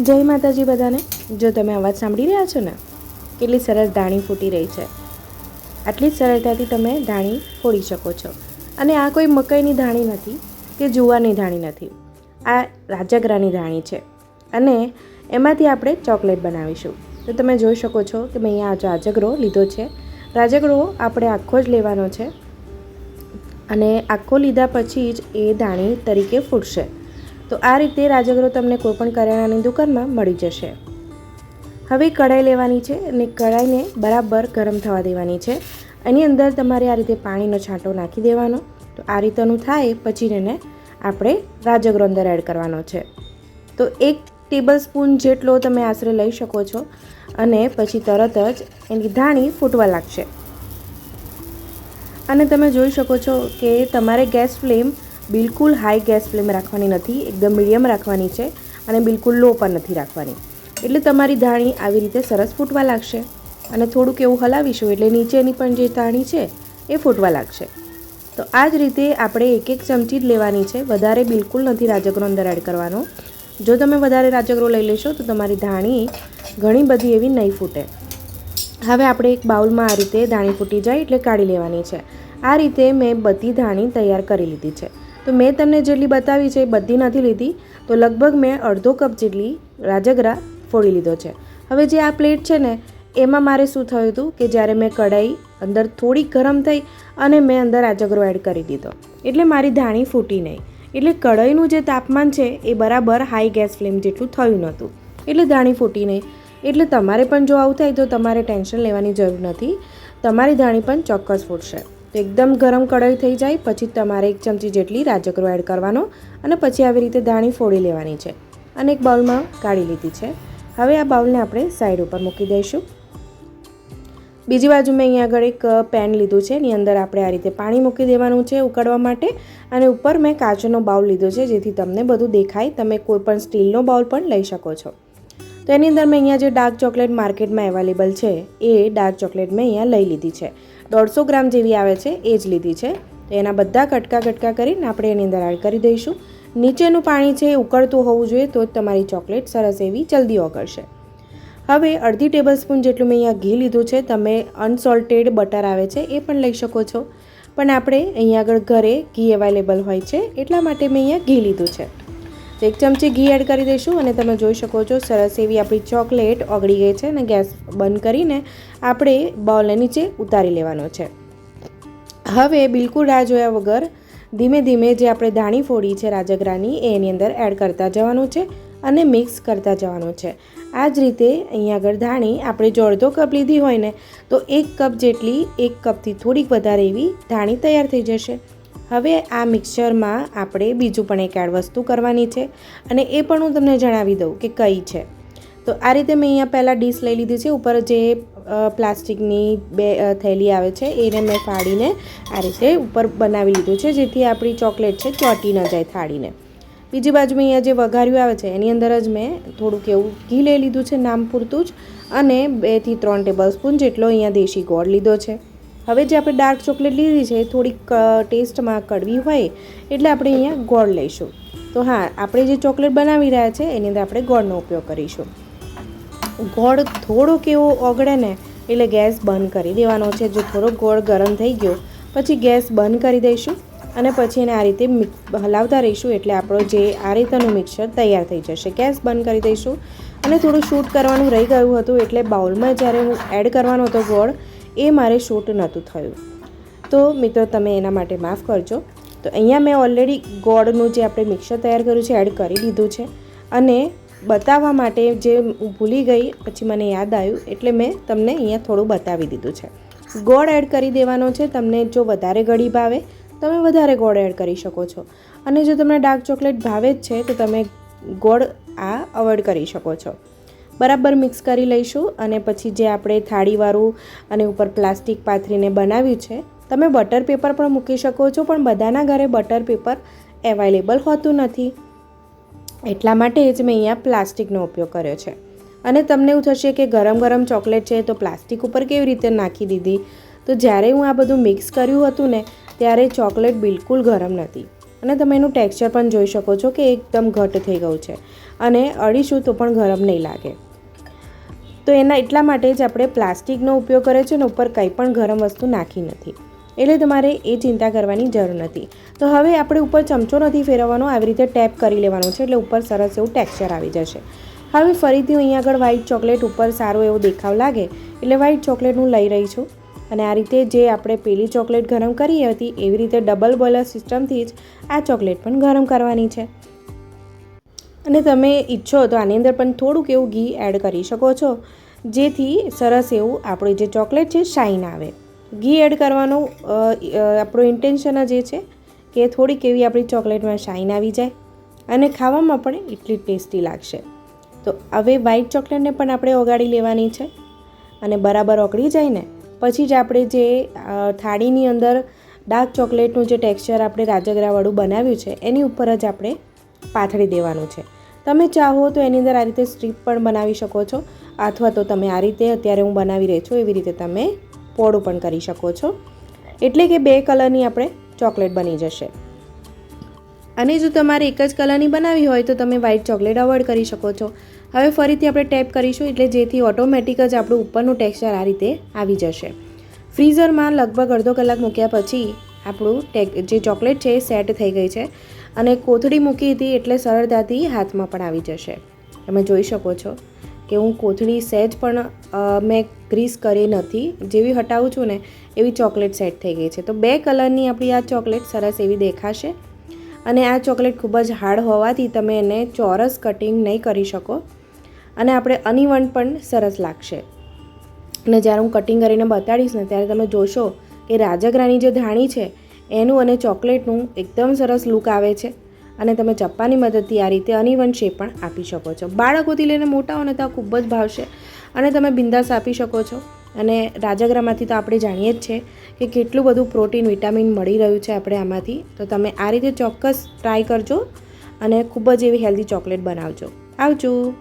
જય માતાજી બધાને. જો તમે અવાજ સાંભળી રહ્યા છો ને, કેટલી સરસ ધાણી ફૂટી રહી છે. આટલી જ સરળતાથી તમે ધાણી ફોડી શકો છો. અને આ કોઈ મકાઈની ધાણી નથી કે જુવારની ધાણી નથી. આ રાજગરાની ધાણી છે. અને એમાંથી આપણે ચોકલેટ બનાવીશું. તો તમે જોઈ શકો છો કે મેં અહીંયા રાજગરો લીધો છે. રાજગરો આપણે આખો જ લેવાનો છે. અને આખો લીધા પછી જ એ ધાણી તરીકે ફૂટશે. તો આ રીતે રાજગરો તમને કોઈપણ કરિયાણાની દુકાનમાં મળી જશે. હવે કઢાઈ લેવાની છે અને કઢાઈને બરાબર ગરમ થવા દેવાની છે. એની અંદર તમારે આ રીતે પાણીનો છાંટો નાખી દેવાનો. તો આ રીતનું થાય, પછી એને આપણે રાજગરો અંદર એડ કરવાનો છે. તો એક ટેબલ સ્પૂન જેટલો તમે આશરે લઈ શકો છો અને પછી તરત જ એની ધાણી ફૂટવા લાગશે. અને તમે જોઈ શકો છો કે તમારે ગેસ ફ્લેમ બિલકુલ હાઈ ગેસ ફ્લેમ રાખવાની નથી, એકદમ મીડિયમ રાખવાની છે અને બિલકુલ લો પણ નથી રાખવાની. એટલે તમારી ધાણી આવી રીતે સરસ ફૂટવા લાગશે અને થોડુંક એવું હલાવીશું એટલે નીચેની પણ જે ધાણી છે એ ફૂટવા લાગશે. તો આ જ રીતે આપણે એક એક ચમચી જ લેવાની છે, વધારે બિલકુલ નથી રાજગરો અંદર એડ કરવાનો. જો તમે વધારે રાજગરો લઈ લેશો તો તમારી ધાણી ઘણી બધી એવી નહીં ફૂટે. હવે આપણે એક બાઉલમાં આ રીતે ધાણી ફૂટી જાય એટલે કાઢી લેવાની છે. આ રીતે મેં બધી ધાણી તૈયાર કરી લીધી છે. તો મેં તમને જેટલી બતાવી છે એ બધી નથી લીધી. તો લગભગ મેં અડધો કપ જેટલી રાજગરા ફોડી લીધો છે. હવે જે આ પ્લેટ છે ને, એમાં મારે શું થયું હતું કે જ્યારે મેં કઢાઈ, અંદર થોડી ગરમ થઈ અને મેં અંદર રાજગરો એડ કરી દીધો. એટલે મારી ધાણી ફૂટી નહીં. એટલે કઢાઈનું જે તાપમાન છે એ બરાબર હાઈ ગેસ ફ્લેમ જેટલું થયું નહોતું. એટલે ધાણી ફૂટી નહીં. એટલે તમારે પણ જો આવું થાય તો તમારે ટેન્શન લેવાની જરૂર નથી. તમારી ધાણી પણ ચોક્કસ ફૂટશે. તો એકદમ ગરમ કઢાઈ થઈ જાય, પછી તમારે એક ચમચી જેટલી રાજકરો એડ કરવાનો અને પછી આવી રીતે ધાણી ફોડી લેવાની છે અને એક બાઉલમાં કાઢી લીધી છે. હવે આ બાઉલને આપણે સાઈડ ઉપર મૂકી દઈશું. બીજી બાજુ મેં અહીંયા આગળ એક પેન લીધું છે. એની અંદર આપણે આ રીતે પાણી મૂકી દેવાનું છે ઉકળવા માટે અને ઉપર મેં કાચનો બાઉલ લીધો છે જેથી તમને બધું દેખાય. તમે કોઈ પણ સ્ટીલનો બાઉલ પણ લઈ શકો છો. તો એની અંદર મેં અહીંયા જે ડાર્ક ચોકલેટ માર્કેટમાં અવેલેબલ છે એ ડાર્ક ચોકલેટ મેં અહીંયા લઈ લીધી છે. દોઢસો ગ્રામ જેવી આવે છે, એ જ લીધી છે. તો એના બધા કટકા કટકા કરીને આપણે એની અંદર એડ કરી દઈશું. નીચેનું પાણી છે ઉકળતું હોવું જોઈએ, તો જ તમારી ચોકલેટ સરસ એવી જલ્દી ઓગળશે. હવે અડધી ટેબલ સ્પૂન જેટલું મેં અહીંયા ઘી લીધું છે, તમે અનસોલ્ટેડ બટર આવે છે, એ પણ લઈ શકો છો. પણ આપણે અહીંયા આગળ ઘરે ઘી અવેલેબલ હોય છે, એટલા માટે મેં અહીંયા ઘી લીધું છે. એક ચમચી ઘી એડ કરી દઈશું અને તમે જોઈ શકો છો, સરસ એવી આપણી ચોકલેટ ઓગળી ગઈ છે અને ગેસ બંધ કરીને આપણે બાઉલને નીચે ઉતારી લેવાનો છે. હવે બિલકુલ રાહ જોયા વગર ધીમે ધીમે જે આપણે ધાણી ફોડી છે રાજગરાની, એ એની અંદર એડ કરતા જવાનું છે અને મિક્સ કરતા જવાનું છે. આ જ રીતે અહીંયા આગળ ધાણી આપણે જો અડધો કપ લીધી હોય ને, તો એક કપ જેટલી એક કપથી થોડીક વધારે એવી ધાણી તૈયાર થઈ જશે. હવે આ મિક્સચરમાં આપણે બીજું પણ એક એડ વસ્તુ કરવાની છે અને એ પણ હું તમને જણાવી દઉં કે કઈ છે. તો આ રીતે મેં અહીંયા પહેલાં ડીશ લઈ લીધી છે, ઉપર જે પ્લાસ્ટિકની બે થેલી આવે છે, એને મેં ફાડીને આ રીતે ઉપર બનાવી લીધું છે, જેથી આપણી ચોકલેટ છે ચોંટી ન જાય થાળીને. બીજી બાજુ અહીંયા જે વઘાર્યું આવે છે, એની અંદર જ મેં થોડુંક એવું ઘી લઈ લીધું છે નામ પૂરતું જ અને બેથી ત્રણ ટેબલ સ્પૂન જેટલો અહીંયા દેશી ગોળ લીધો છે. હવે જે આપણે ડાર્ક ચોકલેટ લીધી છે થોડીક ટેસ્ટમાં કડવી હોય એટલે આપણે અહીંયા ગોળ લઈશું. તો હા, આપણે જે ચોકલેટ બનાવી રહ્યા છે એની અંદર આપણે ગોળનો ઉપયોગ કરીશું. ગોળ થોડોક એવો ઓગળે ને એટલે ગેસ બંધ કરી દેવાનો છે. જો થોડોક ગોળ ગરમ થઈ ગયો, પછી ગેસ બંધ કરી દઈશું અને પછી એને આ રીતે હલાવતા રહીશું એટલે આપણો જે આ રીતનું મિક્સર તૈયાર થઈ જશે. ગેસ બંધ કરી દઈશું અને થોડું શૂટ કરવાનું રહી ગયું હતું એટલે બાઉલમાં જ્યારે હું એડ કરવાનો હતો ગોળ એ મારે શૂટ નહોતું થયું. તો મિત્રો, તમે એના માટે માફ કરજો. તો અહીંયા મેં ઓલરેડી ગોળનું જે આપણે મિક્સર તૈયાર કર્યું છે એડ કરી દીધું છે. અને બતાવવા માટે જે ભૂલી ગઈ, પછી મને યાદ આવ્યું, એટલે મેં તમને અહીંયા થોડું બતાવી દીધું છે. ગોળ એડ કરી દેવાનો છે, તમને જો વધારે ગળી ભાવે તમે વધારે ગોળ એડ કરી શકો છો. અને જો તમને ડાર્ક ચોકલેટ ભાવે જ છે, તો તમે ગોળ આ અવોઇડ કરી શકો છો. બરાબર મિક્સ કરી લઈશું અને પછી જે આપણે થાળીવાળું અને ઉપર પ્લાસ્ટિક પાથરીને બનાવ્યું છે, તમે બટર પેપર પણ મૂકી શકો છો, પણ બધાના ઘરે બટર પેપર એવાઇલેબલ હોતું નથી. એટલા માટે જ મેં અહીંયા પ્લાસ્ટિકનો ઉપયોગ કર્યો છે. અને તમને એવું થશે કે ગરમ ગરમ ચોકલેટ છે તો પ્લાસ્ટિક ઉપર કેવી રીતે નાખી દીધી? તો જ્યારે હું આ બધું મિક્સ કર્યું હતું ને, ત્યારે ચોકલેટ બિલકુલ ગરમ નથી. અને તમે એનું ટેક્સચર પણ જોઈ શકો છો કે એકદમ ઘટ થઈ ગયું છે. અને અડીશું તો પણ ગરમ નહીં લાગે. તો એના એટલા માટે જ આપણે પ્લાસ્ટિકનો ઉપયોગ કરે છે અને ઉપર કંઈ પણ ગરમ વસ્તુ નાખી નથી. એટલે તમારે એ ચિંતા કરવાની જરૂર નથી. તો હવે આપણે ઉપર ચમચો નથી ફેરવવાનો, આવી રીતે ટેપ કરી લેવાનો છે એટલે ઉપર સરસ એવું ટેક્સચર આવી જશે. હવે ફરીથી હું અહીંયા આગળ વ્હાઈટ ચોકલેટ ઉપર સારો એવો દેખાવ લાગે એટલે વ્હાઈટ ચોકલેટ હું લઈ રહી છું. અને આ રીતે જે આપણે પેલી ચોકલેટ ગરમ કરી હતી એવી રીતે ડબલ બોઇલર સિસ્ટમથી જ આ ચોકલેટ પણ ગરમ કરવાની છે. અને તમે ઈચ્છો તો આની અંદર પણ થોડુંક એવું ઘી એડ કરી શકો છો. જેથી સરસ એવું આપણું જે ચોકલેટ છે શાઇન આવે. ઘી એડ કરવાનું આપણું ઇન્ટેન્શન જ એ છે કે થોડીક એવી આપણી ચોકલેટમાં શાઇન આવી જાય અને ખાવામાં પણ એટલી ટેસ્ટી લાગશે. તો હવે વ્હાઈટ ચોકલેટને પણ આપણે ઓગાળી લેવાની છે અને બરાબર ઓગળી જાય ને, પછી જ આપણે જે થાળીની અંદર ડાર્ક ચોકલેટનું જે ટેક્સચર આપણે રાજગરાવાળું બનાવ્યું છે, એની ઉપર જ આપણે પાથરી દેવાનું છે. તમે ચાહો તો એની અંદર આ રીતે સ્ટ્રીપ પણ બનાવી શકો છો, અથવા તો તમે આ રીતે અત્યારે હું બનાવી રહી છું એવી રીતે તમે પોળું પણ કરી શકો છો. એટલે કે બે કલરની આપણે ચોકલેટ બની જશે. અને જો તમારે એક જ કલરની બનાવી હોય તો તમે વ્હાઇટ ચોકલેટ અવોઇડ કરી શકો છો. હવે ફરીથી આપણે ટેપ કરીશું એટલે જેથી ઓટોમેટિક જ આપણું ઉપરનું ટેક્સચર આ રીતે આવી જશે. ફ્રીઝરમાં લગભગ અડધો કલાક મૂક્યા પછી આપણું ટેક જે ચોકલેટ છે એ સેટ થઈ ગઈ છે. અને કોથળી મૂકી હતી એટલે સરળતાથી હાથમાં પણ આવી જશે. તમે જોઈ શકો છો કે હું કોથળી સહેજ પણ મેં ગ્રીસ કરી નથી. જેવી હટાવું છું ને, એવી ચોકલેટ સેટ થઈ ગઈ છે. તો બે કલરની આપણી આ ચોકલેટ સરસ એવી દેખાશે. અને આ ચોકલેટ ખૂબ જ હાર્ડ હોવાથી તમે એને ચોરસ કટિંગ નહીં કરી શકો. અને આપણે અનિવન પણ સરસ લાગશે. અને જ્યારે હું કટિંગ કરીને બતાડીશ ને, ત્યારે તમે જોશો કે રાજગરાની જે ધાણી છે એનું અને ચોકલેટનું એકદમ સરસ લુક આવે છે અને તમે ચપ્પાની મદદથી આ રીતે અનઇવન શેપ પણ આપી શકો છો. બાળકોથી લઈને મોટાઓને તો ખૂબ જ ભાવશે અને તમે બિંદાસ આપી શકો છો. અને રાજાગ્રામાંથી તો આપણે જાણીએ જ છે કે કેટલું બધું પ્રોટીન, વિટામિન મળી રહ્યું છે આપણે આમાંથી. તો તમે આ રીતે ચોક્કસ ટ્રાય કરજો અને ખૂબ જ એવી હેલ્ધી ચોકલેટ બનાવજો. આવજો.